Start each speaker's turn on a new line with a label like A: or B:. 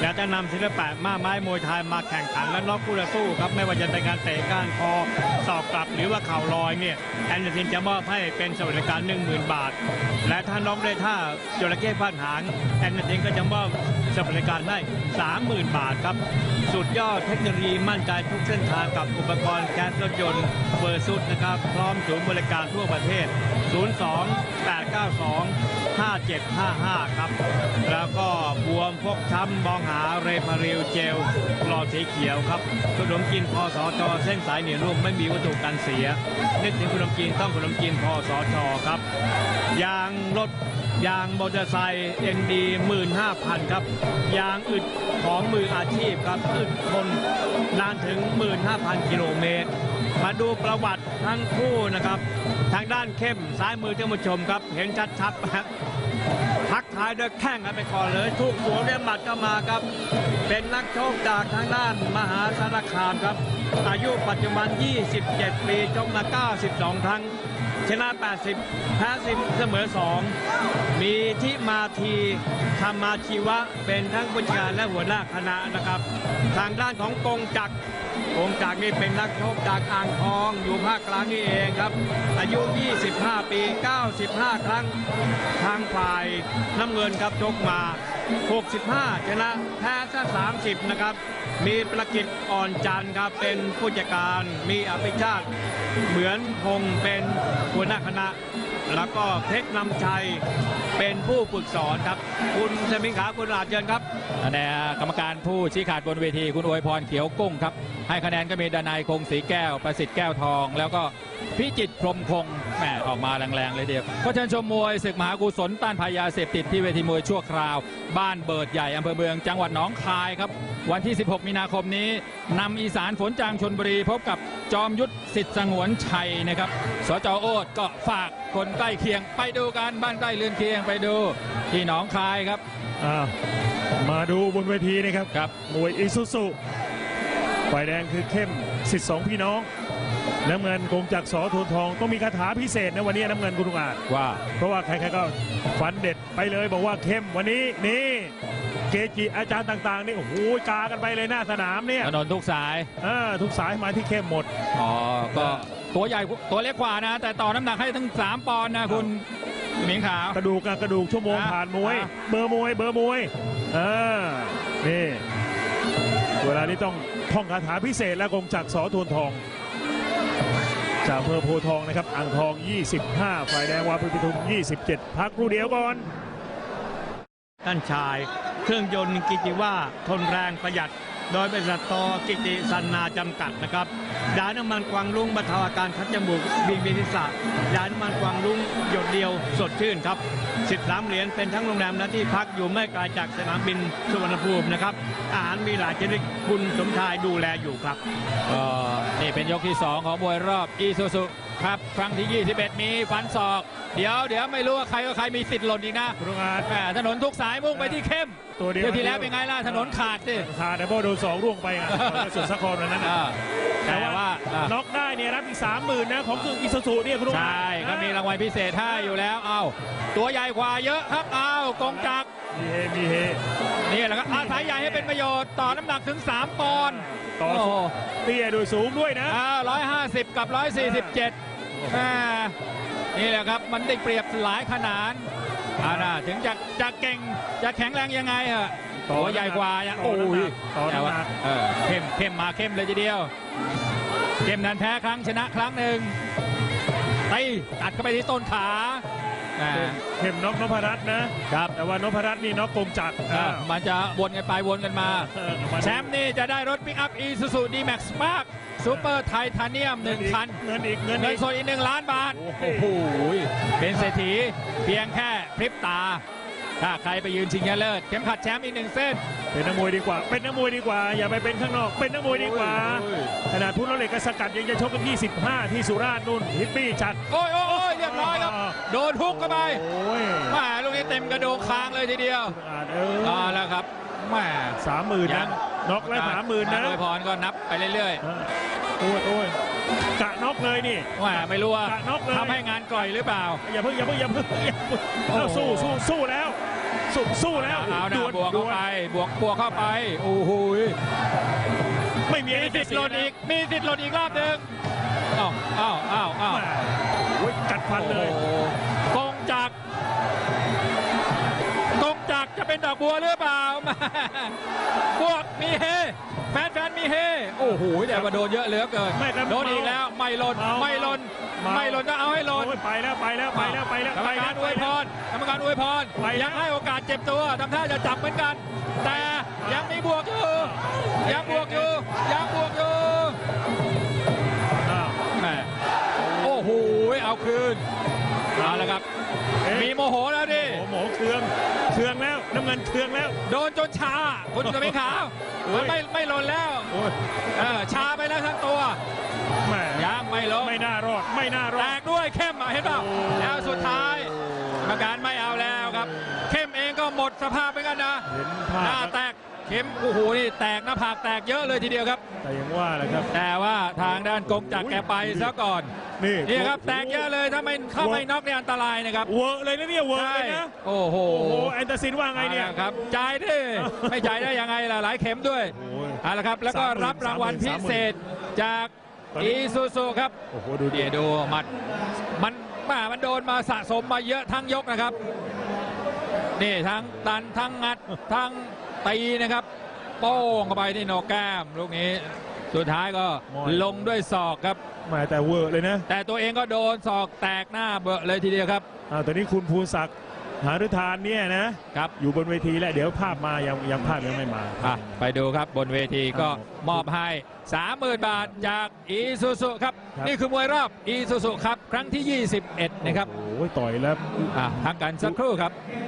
A: อยากจะนำศิลปะม้าไม้มวยไทยมาแข่งขันและน็อกคู่ต่อสู้ครับไม่ว่าจะเป็นการเตะก้านคอสอกกลับหรือว่าเข่าลอยเนี่ยแอนเดอร์ทินจะมอบให้เป็นสวัสดิการ10,000 บาท และถ้าน็อกได้ท่าจระเข้ฟาดหางแอนเดอร์ทินก็จะมอบสวัสดิการให้30,000 บาทครับสุดยอดเทคโนโลยีมั่นใจทุกเส้นทางกับอุปกรณ์แก๊สรถยนต์เบอร์ซุดนะครับพร้อมศูนย์บริการทั่วประเทศ 02 892 5755 ครับ แล้วก็บวมฟกช้ำมองหาเรพาริลเจลหลอสีเขียวครับขนมจีนพอสอจอเส้นสายเหนียวนุ่มไม่มีวัตถุกันเสีย นึกถึงขนมจีนต้องขนมจีนพอสอจอครับ ยางรถยางมอเตอร์ไซค์เอ็นดีหมื่นห้าพันครับ ยางอึดของมืออาชีพครับอึดทนนานถึง 15,000 กิโลเมตร มาดูประวัติทั้งคู่นะครับ ทางด้านเข้มซ้ายมือท่านผู้ชมครับ เห็นชัดๆครับทักท้ายด้วยแข้งกันไปก่อนเลยทุกหัวเรียหมัดก็มาครับ เป็นนักโชคจากทางด้านมหาสารคามครับ อายุปัจจุบัน 27 ปีชกมา 92 ครั้ง ชนะ 80 แพ้10เสมอ 2 มีทิมาทีธรรมาชีวะเป็นทั้งผู้จัดการและหัวหน้าคณะนะครับ ทางด้านของกงจักรกงจากรนี่เป็นนักชกจากอ่างทองอยู่ภาคกลางนี่เองครับ อายุ 25 ปี 95 ครั้ง ทางฝ่ายน้ำเงินครับชกมา 65 ชนะแพ้ซะ30 นะครับ มีประกิตอ่อนจันครับเป็นผู้จัดการ มีอภิชาติเหมือนพงเป็นหัวหน้าคณะ แล้วก็เพชรนำชัยเป็นผู้ฝึกสอนครับ คุณชมิงขาคุณลาดเชิญครับ
B: คะแนนกรรมการผู้ชี้ขาดบนเวทีคุณอวยพรเขียวกุ้งครับ ให้คะแนนก็มีดนายคงสีแก้วประสิทธิ์แก้วทอง แล้วก็พิจิตพรมคง แหมออกมาแรงๆเลยเดียวก็เชิญชมมวยศึกมหากุศลต้านภัยยาเสพติดที่เวทีมวยชั่วคราว บ้านเบิดใหญ่อำเภอเมืองจังหวัดหนองคายครับ วันที่ 16 มีนาคมนี้นำอีสานฝนจางชนบุรี พบกับจอมยุทธสิทธิ์สงวนชัยนะครับสจโอดก็ฝากคนใกล้เคียง ไปดูกันบ้านใกล้เรือนเคียงไปดูที่หนองคายครับ
C: อ่ามาดูบนเวทีนะครับ
B: ครับ
C: มวยอิซุสุฝ่ายแดงคือเข้มสิทธิ์สองพี่น้อง น้ำเงินกงจากรสอโทนทองต้องมีคาถาพิเศษนะวันนี้น้ำเงินคุณลุงอาจ
B: ว่า
C: เพราะว่าใครๆก็ฟันเด็ดไปเลยบอกว่าเข้มวันนี้นี่เกจิอาจารย์ต่างๆนี่โอ้โหกากันไปเลยหน้าสนามเนี่ย
B: ถนนทุกสาย
C: อ่าทุกสายมาที่เข้มหมด
B: อ๋อก็ตัวใหญ่ตัวเล็กกว่านะ แต่ต่อน้ำหนักให้ถึง3 ปอนด์นะคุณหมิงขาว
C: กระดูกกับกระดูกชั่วโมง
B: อะ
C: ผ่านมวย
B: อะ
C: เบอร์มวยเบอร์มวยเออนี่เวลานี้ต้องท่องคาถาพิเศษและกงจักรสอโทนทอง จากอำเภอโพทองนะครับอ่างทอง 25 ฝ่ายแดงวาปีปทุม 27 พักครู่เดียวก่อน
A: ท่านชาย เครื่องยนต์กิจิว่าทนแรงประหยัด โดยบริษัทตอกิติสันนาจำกัดนะครับยาน้ำมันกวางลุงบรรเทาอาการคัดจมูกบินเวียนศีรษะยาน้ำมันกวางลุงหยดเดียวสดชื่นครับ13เหรียญเป็นทั้งโรงแรมและที่พักอยู่ไม่ไกลจากสนามบินสุวรรณภูมินะครับ อาหารมีหลายชนิดคุณสมชายดูแลอยู่ครับ
B: ก็นี่เป็นยกที่ 2 ของมวยรอบอีซูซุครับครั้งที่ 21 มีฟันศอก เดี๋ยวเดี๋ยวไม่รู้ว่าใครกับใครมีสิทธิ์หล่นอีกนะ
C: คุณลุงอาจ
B: แหมถนนทุกสายมุ่งไปที่เข้ม
C: ตัวเดียว
B: เที่ยวที่แล้วเป็นไงล่ะถนนขาดสิ
C: ขาดแต่พอโดนสองร่วงไปอะสุดสะครวันนั้นน่ะ
B: อ่าแต่ว่าอ่า
C: น็อกได้เนี่ยรับอีก30,000นะของคืออิซูซุเนี่ยคุณลุง
B: ใช่ก็มีรางวัลพิเศษให้อยู่แล้วเอาตัวใหญ่กว่าเยอะครับเอากงจักร
C: มีเฮมีเฮ
B: นี่แหละครับอาศัยใหญ่ให้เป็นประโยชน์ต่อน้ำหนักถึง 3 ปอนด์
C: ต่อ
B: โอ้โห
C: เตี้ยโดยสูงด้วยนะ
B: ร้อยห้าสิบกับร้อยสี่สิบเจ็ดนี่แหละครับมันได้เปรียบหลายขนาดอ่านะถึงจะจะเก่งจะแข็งแรงยังไงเหอะ
C: ต่อ
B: ตัวใหญ่กว่าเนี่ย
C: ต่
B: โอ้
C: อน้ำหนั
B: ย
C: กต่อน้ำหนัก
B: แต่ว่าเออเข้มเข้มมาเข้มเลยทีเดียวเข้มนั้นแพ้ครั้งชนะครั้งหนึ่งตีตัดเข้าไปที่ต้นขาอ่า
C: เข้มน็อกนพรัตน์นะ
B: ครับ
C: แต่ว่านพรัตน์นี่น็อกกงจักร
B: อ่ามันจะวนกันไปวนกันมา
C: เออมาดู
B: แชมป์นี่จะได้รถปิกอัพอีซูซูดีแม็กซ์มากซูเปอร์ไทเทเนียมหนึ่งคัน
C: เงินอีกเงิน
B: เงิ
C: อี
B: น
C: ก
B: สดอีกหนึ่งล้านบาท
C: โอ้
B: โอ้
C: โห
B: โหเป็นเศรษฐีเพียงแค่พริบตา ถ้าใครไปยืนชิงชนะเลิศเข็มขัดแชมป์อีกหนึ่งเส้น
C: เป็นนักมวยดีกว่า เป็นนักมวยดีกว่า อย่าไปเป็นข้างนอก เป็นนักมวยดีกว่า
B: โอ้ย
C: ขนาดทุนเหล็กกับสกัดยังจะชกกัน25ที่สุราษฎร์นู่นฮิปปี้จัด
B: โอ้ยโอ้ยโอ้ยเรียบร้อยครับ โดนฮุกเข้าไป
C: โอ้ย
B: แหมาลูกนี้เต็มกระโดงคางเลยทีเดียว
C: อาจเออ
B: เอาแล้วครับแหมา
C: สามหมื่น
B: ยั
C: นะ
B: ง
C: น็อกแล้วสามหมื่นนะ
B: โดยพรก็นับไปเรื่อย
C: เออโอ้ยโอ้ยกะน็อกเลยนี่
B: ๆแหมาไม่รู้ว่า
C: กะน็อกเลย
B: ทำให้งานกร่อยหรือเปล่า
C: อย่าเพิ่งอย่าเพิ่งอย่าเพิ่งอย่าเพิ่ง
B: โอ้โห
C: เอาสู้สู้สู้แล้ว สู้สู้แล้ว
B: เอาห
C: ด
B: น้าว
C: ล
B: บวก
C: ด
B: เข้าว
C: ล
B: ไป บวกบวกเข้าไป โอ้โห
C: ไม่มีอะไร
B: มีสิทธิ์ห
C: จะ
B: ล่น
C: เสีย
B: อีก มีสิทธิ์หล่นอีกรอบหนึ่งอ้าวอ้าวอ้าวอ้าว
C: แม่โอ้ยกัดฟันเลย
B: เป็นดอกบัวหรือเปล่าแม่บวกมีเฮแฟนแฟนๆมีเฮโอ้โหแต่ว่าโดนเยอะเหลือเกิน
C: ไม่ครับ
B: โดนอีกแล้วไม่หล่น
C: เมา
B: ไม่หล่น
C: เมา
B: ไม่หล่นก็เอาให้หล่น
C: โอ้ยไปแล้วไปแล้วไปแล้วไปแล้ว
B: กรรม
C: ไป
B: กา
C: แล้
B: ร
C: ว
B: อวยพรกรรมการอวยพร
C: ไปแล้ว
B: ยังให้โอกาสเจ็บตัวทำท่าจะจับเหมือนกัน แต่ยังมีบวกอยู่ยังบวกอยู่ยังบวกอยู่
C: อ้าว
B: แหม่โอ้โหเอาคืนเอาละครับ
C: เอ๊ะ
B: มีโมโหแล้วดิ
C: โอ้โหเครืองเครื องแล้ว น้ำเงินเครืองแล้ว
B: โดนจนชา คุณกระไม่ขาว
C: โอ้ย
B: ไม่ไม่หล่นแล้ว
C: โอ้ย
B: เออชาไปแล้วทั้งตัว
C: แหม
B: ยังไม่ลง
C: ไม่น่ารอดไม่น่ารอ
B: แต
C: ด
B: กด้วยเข้มอะเห็นเปล่า
C: โอ้
B: แล้วสุดท้ายกรรมการไม่เอาแล้วครับ เข้มเองก็หมดสภาพไปกันนะ
C: เห็นภา
B: หน้า
C: พ
B: แตก เข้มโอ้โหนี่แตกหน้าผากแตกเยอะเลยทีเดียวครับ
C: แต่ยังว่าแหละครับ
B: แต่ว่าทางด้านกงจักรแกไปซะก่อน
C: นี่
B: นี่ครับแตกเยอะเลยถ้าไม่เข้าไม่น็อกเนี่ยอันตรายนะครับ
C: เวอร์เลยนะเนี่ยเวอร์
B: ใช่
C: เลยนะ
B: โอ้โห
C: โอ้โหแอนตาซินว่าไงเนี่ย
B: อาละครับจ่ายดิไม่จ่ายได้ยังไงล่ะหลายเข็มด้วย
C: โอ้ย
B: เอาละครับแล้วก็
C: 30,000
B: รับรางวัลพิเศษจาก
C: ตอนนี้
B: อีซูซูครับ
C: โอ้โหดูดิ
B: เดี๋ยวดูหมัดมันมามันโดนมาสะสมมาเยอะทั้งยกนะครับนี่ทั้งตันทั้งงัดทั้ง ตีนะครับ โป้งเข้าไปที่โหนกแก้มลูกนี้สุดท้ายก็ลงด้วยศอกครับ
C: แหมาแต่เวอร์เลยนะ
B: แต่ตัวเองก็โดนศอกแตกหน้าเบอะเลยทีเดียวครับ
C: อ่าตอนนี้คุณภูศักดิ์หาฤทานเนี่ยนะ
B: ครับ
C: อยู่บนเวทีแล้วเดี๋ยวภาพมายังยังภาพยังไม่มา
B: อะไปดูครับบนเวทีก็
C: ครับ
B: มอบให้30,000บาทจากอีซูซุครับ
C: ครับ
B: นี่คือมวยรอบอีซูซุครับ ครั้งที่ 21 นะครับ
C: โอ้ยต่อยแล้ว
B: อะพักกันสักครู่ครับ
C: โ